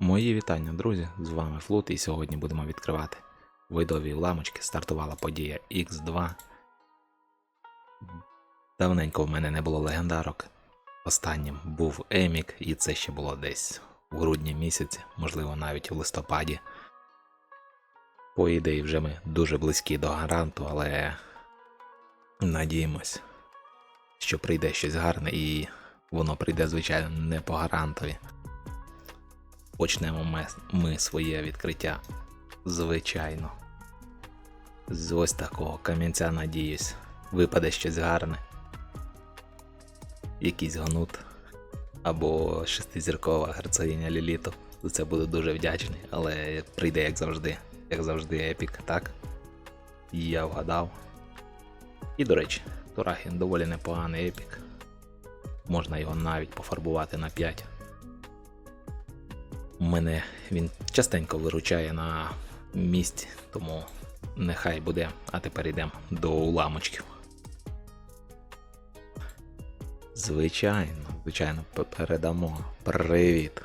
Мої вітання, друзі! З вами Флут, і сьогодні будемо відкривати видові уламочки. Стартувала подія X2. Давненько в мене не було легендарок. Останнім був Емік, і це ще було десь у грудні місяці, можливо, навіть у листопаді. По ідеї, вже ми дуже близькі до гаранту, але надіємось, що прийде щось гарне і воно прийде, звичайно, не по гарантові. Почнемо ми, своє відкриття, звичайно. З ось такого камінця, надіюсь, випаде щось гарне. Якийсь гонут або шестизіркова герцогиня Ліліту. За це буду дуже вдячний, але прийде як завжди, як завжди, епік, так? Я вгадав. І до речі, Турахін доволі непоганий епік. Можна його навіть пофарбувати на 5. Мене він частенько виручає на місці, тому нехай буде. А тепер йдемо до уламочків. Звичайно, звичайно, передамо привіт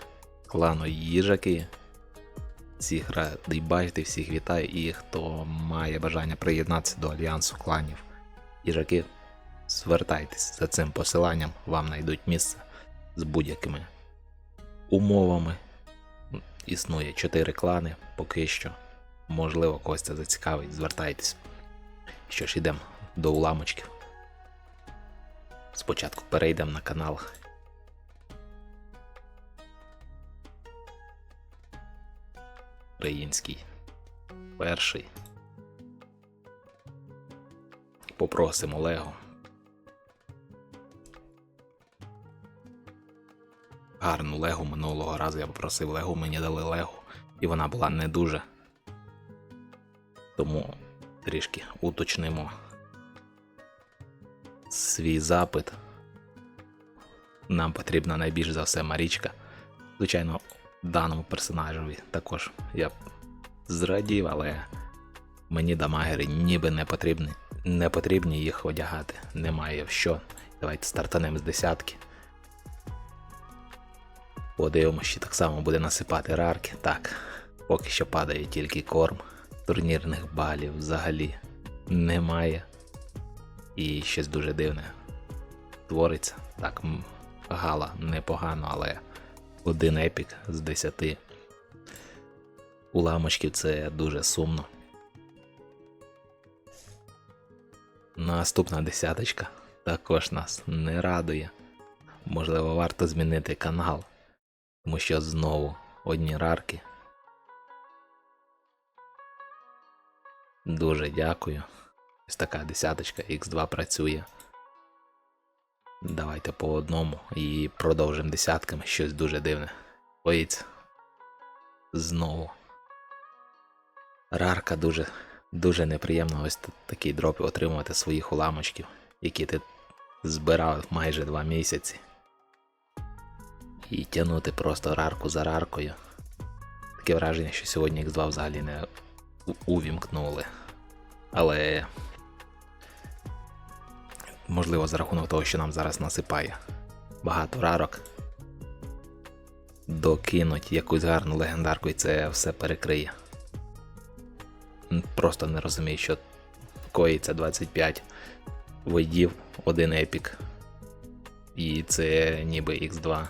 клану їжаки. Всіх радий бачити, всіх вітаю і хто має бажання приєднатися до альянсу кланів їжаки, звертайтесь за цим посиланням, вам знайдуть місце з будь-якими умовами. Існує 4 клани поки що. Можливо, когось це зацікавить, звертайтесь. Що ж, йдемо до уламочків. Спочатку перейдемо на канал. Український. Перший. Попросимо Лего. Гарну Легу минулого разу я попросив Легу, мені дали Легу, і вона була не дуже. Тому трішки уточнимо свій запит. Нам потрібна найбільш за все Марічка. Звичайно, даному персонажеві також я б зрадів, але мені дамагери ніби не потрібні. Не потрібні їх одягати. Немає в що. Давайте стартанемо з десятки. Подивимося, що так само буде насипати рарки. Так, поки що падає тільки корм. Турнірних балів взагалі немає. І щось дуже дивне твориться. Так, гала непогано, але один епік з 10 уламочків це дуже сумно. Наступна десяточка також нас не радує. Можливо, варто змінити канал, тому що знову одні рарки. Дуже дякую. Ось така десяточка X2 працює. Давайте по одному і продовжимо десятками щось дуже дивне. Боїться. Знову. Рарка дуже, дуже неприємно ось такі дропи отримувати своїх уламочків, які ти збирав майже два місяці. І тягнути просто рарку за раркою. Таке враження, що сьогодні X2 взагалі не увімкнули. Але можливо за рахунок того, що нам зараз насипає багато рарок. Докинуть якусь гарну легендарку і це все перекриє. Просто не розумію, що коїться 25 воїдів, один епік. І це ніби Х2.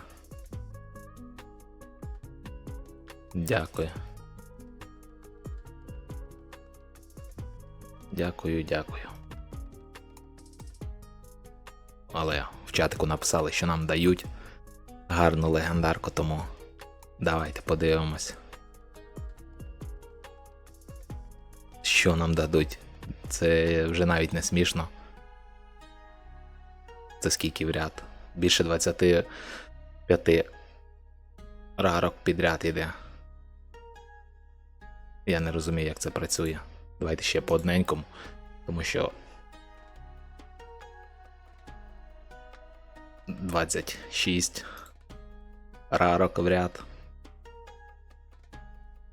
Дякую. Дякую, дякую. Але в чатику написали, що нам дають гарну легендарку, тому давайте подивимось. Що нам дадуть? Це вже навіть не смішно. Це скільки в ряд? Більше 25 рарок підряд іде. Я не розумію, як це працює. Давайте ще по одненькому, тому що 26 рарок в ряд.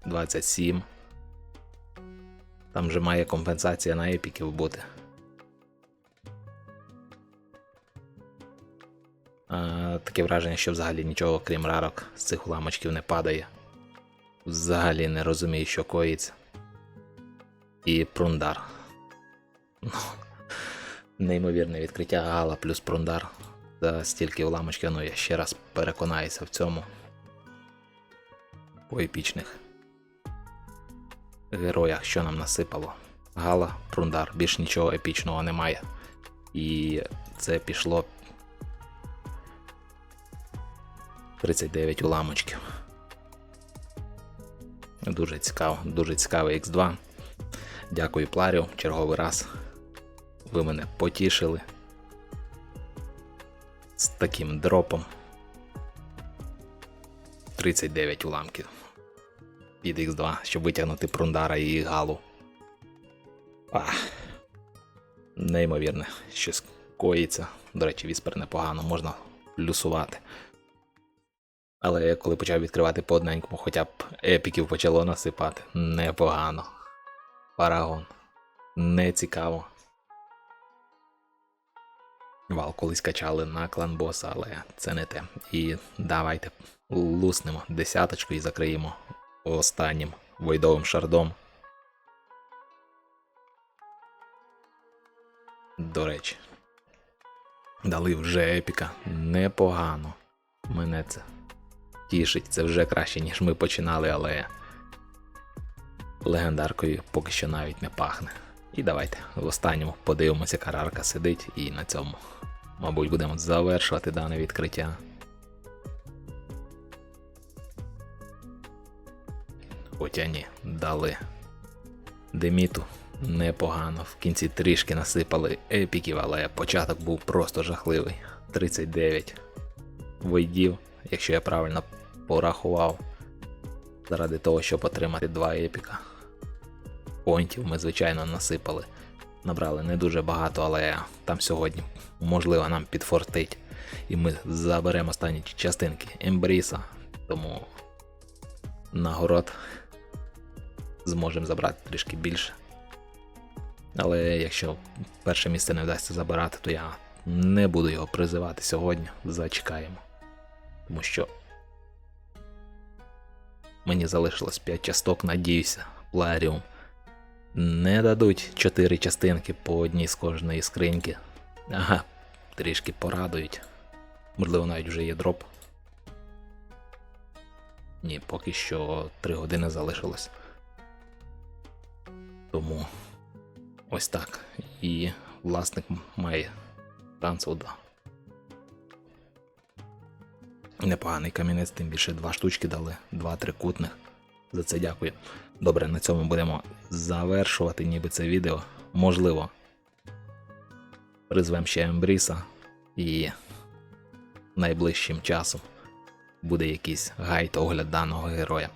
27. Там вже має компенсація на епіків бути. А, таке враження, що взагалі нічого, крім рарок, з цих уламочків не падає. Взагалі не розумію, що коїться. І прундар. Ну, Неймовірне відкриття Гала плюс прундар. За стільки уламочків, ну я ще раз переконаюся в цьому. По епічних героях, що нам насипало. Гала, прундар, більш нічого епічного немає. І це пішло 39 уламочків. Дуже цікаво, дуже цікавий X2. Дякую, Пларіо, черговий раз. Ви мене потішили з таким дропом. 39 уламків під X2, щоб витягнути Прундара і Галу. Ах. Неймовірне, щось коїться. До речі, віспер непогано, можна плюсувати. Але коли почав відкривати по одненькому, хоча б епіків почало насипати. Непогано. Парагон. Не цікаво. Вал колись качали на клан боса, але це не те. І давайте луснемо десяточку і закриємо останнім войдовим шардом. До речі, дали вже епіка. Непогано. Мене це тішить. Це вже краще, ніж ми починали, але легендаркою поки що навіть не пахне. І давайте в останньому подивимося, яка рарка сидить, і на цьому, мабуть, будемо завершувати дане відкриття. Хоча ні, дали. Деміту непогано. В кінці трішки насипали епіків, але початок був просто жахливий. 39 войдів, якщо я правильно порахував. Заради того, щоб отримати два епіка. Понтів ми, звичайно, насипали. Набрали не дуже багато, але там сьогодні можливо нам підфортить. І ми заберемо останні частинки Ембріса. Тому нагород зможемо забрати трішки більше. Але якщо перше місце не вдасться забирати, то я не буду його призивати сьогодні. Зачекаємо. Тому що мені залишилось 5 часток, надіюся, Пларіум. Не дадуть 4 частинки по одній з кожної скриньки. Ага, трішки порадують. Можливо, навіть вже є дроп. Ні, поки що 3 години залишилось. Тому ось так. І власник має танцуда. Непоганий камінець, тим більше два штучки дали, два трикутних. За це дякую. Добре, на цьому будемо завершувати ніби це відео. Можливо. Призвемо ще Ембріса і найближчим часом буде якийсь гайд огляд даного героя.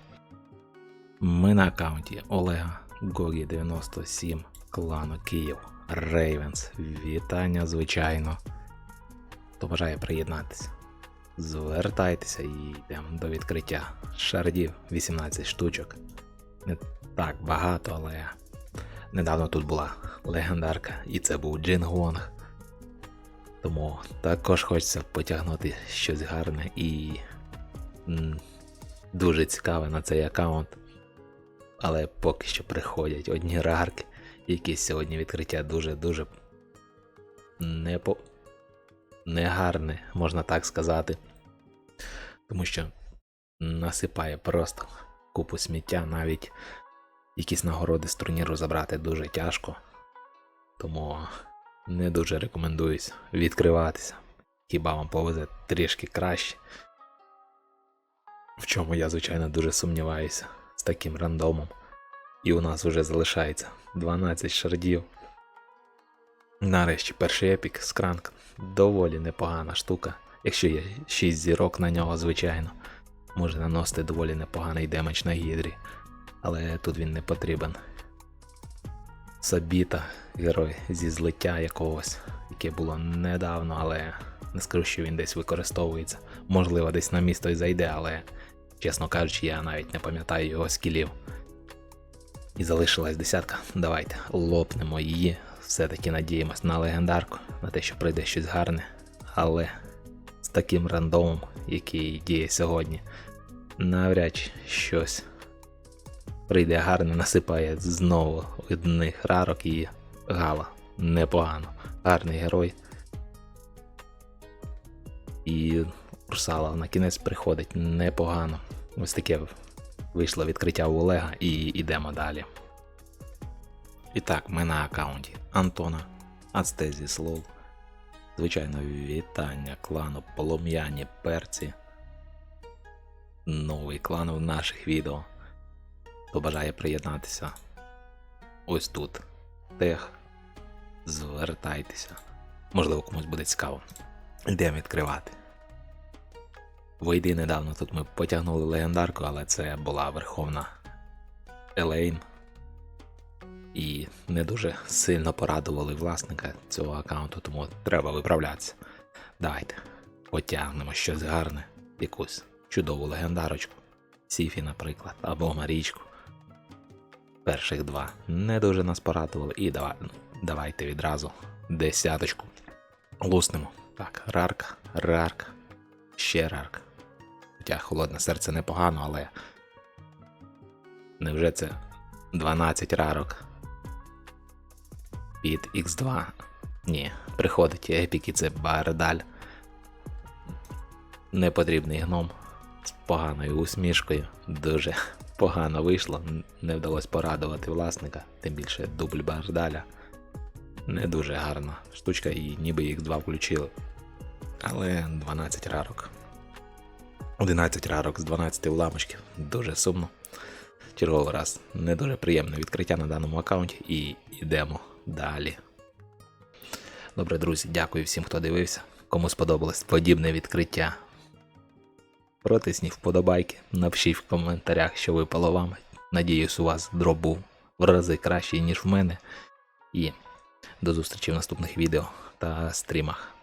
Ми на аккаунті Олега Гогі 97 клану Київ Рейвенс. Вітання, звичайно. Хто бажає приєднатися. Звертайтеся і йдемо до відкриття. Шардів 18 штучок. Не так багато, але недавно тут була легендарка, і це був Джин Гонг. Тому також хочеться потягнути щось гарне і дуже цікаве на цей аккаунт. Але поки що приходять одні рарки, якісь сьогодні відкриття дуже-дуже не по... негарне, можна так сказати. Тому що насипає просто купу сміття, навіть якісь нагороди з турніру забрати дуже тяжко. Тому не дуже рекомендуюсь відкриватися. Хіба вам повезе трішки краще. В чому я, звичайно, дуже сумніваюся з таким рандомом. І у нас вже залишається 12 шардів. Нарешті перший епік скранк доволі непогана штука. Якщо є 6 зірок на нього, звичайно, може наносити доволі непоганий демедж на гідрі, але тут він не потрібен. Сабіта, герой зі злиття якогось, яке було недавно, але не скажу, що він десь використовується. Можливо, десь на місто й зайде, але, чесно кажучи, я навіть не пам'ятаю його скілів. І залишилась десятка. Давайте лопнемо її. Все-таки надіємось на легендарку, на те, що прийде щось гарне. Але з таким рандомом, який діє сьогодні, навряд чи щось Прийде гарно, насипає знову одних рарок і гала. Непогано. Гарний герой. І Урсала на кінець приходить непогано. Ось таке вийшло відкриття у Олега і йдемо далі. І так, ми на аккаунті Антона, Ацтезі Слов. Звичайно, вітання клану Полум'яні Перці. Новий клан в наших відео. Хто бажає приєднатися ось тут. Тех. Звертайтеся. Можливо, комусь буде цікаво. Йдемо відкривати. Вийди недавно тут ми потягнули легендарку, але це була верховна Елейн. І не дуже сильно порадували власника цього аккаунту, тому треба виправлятися. Давайте потягнемо щось гарне, якусь чудову легендарочку. Сіфі, наприклад, або Марічку. Перших два не дуже нас порадували. І давай, ну, давайте відразу десяточку. Луснемо. Так, рарка, рарка, ще рарка. Хоча холодне серце непогано, але. Невже це 12 рарок? Під X2. Ні, приходить епік і це Бардаль. Непотрібний гном з поганою усмішкою. Дуже погано вийшло. Не вдалося порадувати власника, тим більше дубль Бардаля. Не дуже гарна штучка, і ніби X2 включили. Але 12 рарок. 11 рарок з 12 уламочків. Дуже сумно. Черговий раз не дуже приємне відкриття на даному аккаунті і йдемо далі. Добре, друзі, дякую всім, хто дивився. Кому сподобалось подібне відкриття. Протисніть вподобайки, напишіть в коментарях, що випало вам. Надіюсь, у вас дроп був в рази кращий, ніж в мене. І до зустрічі в наступних відео та стрімах.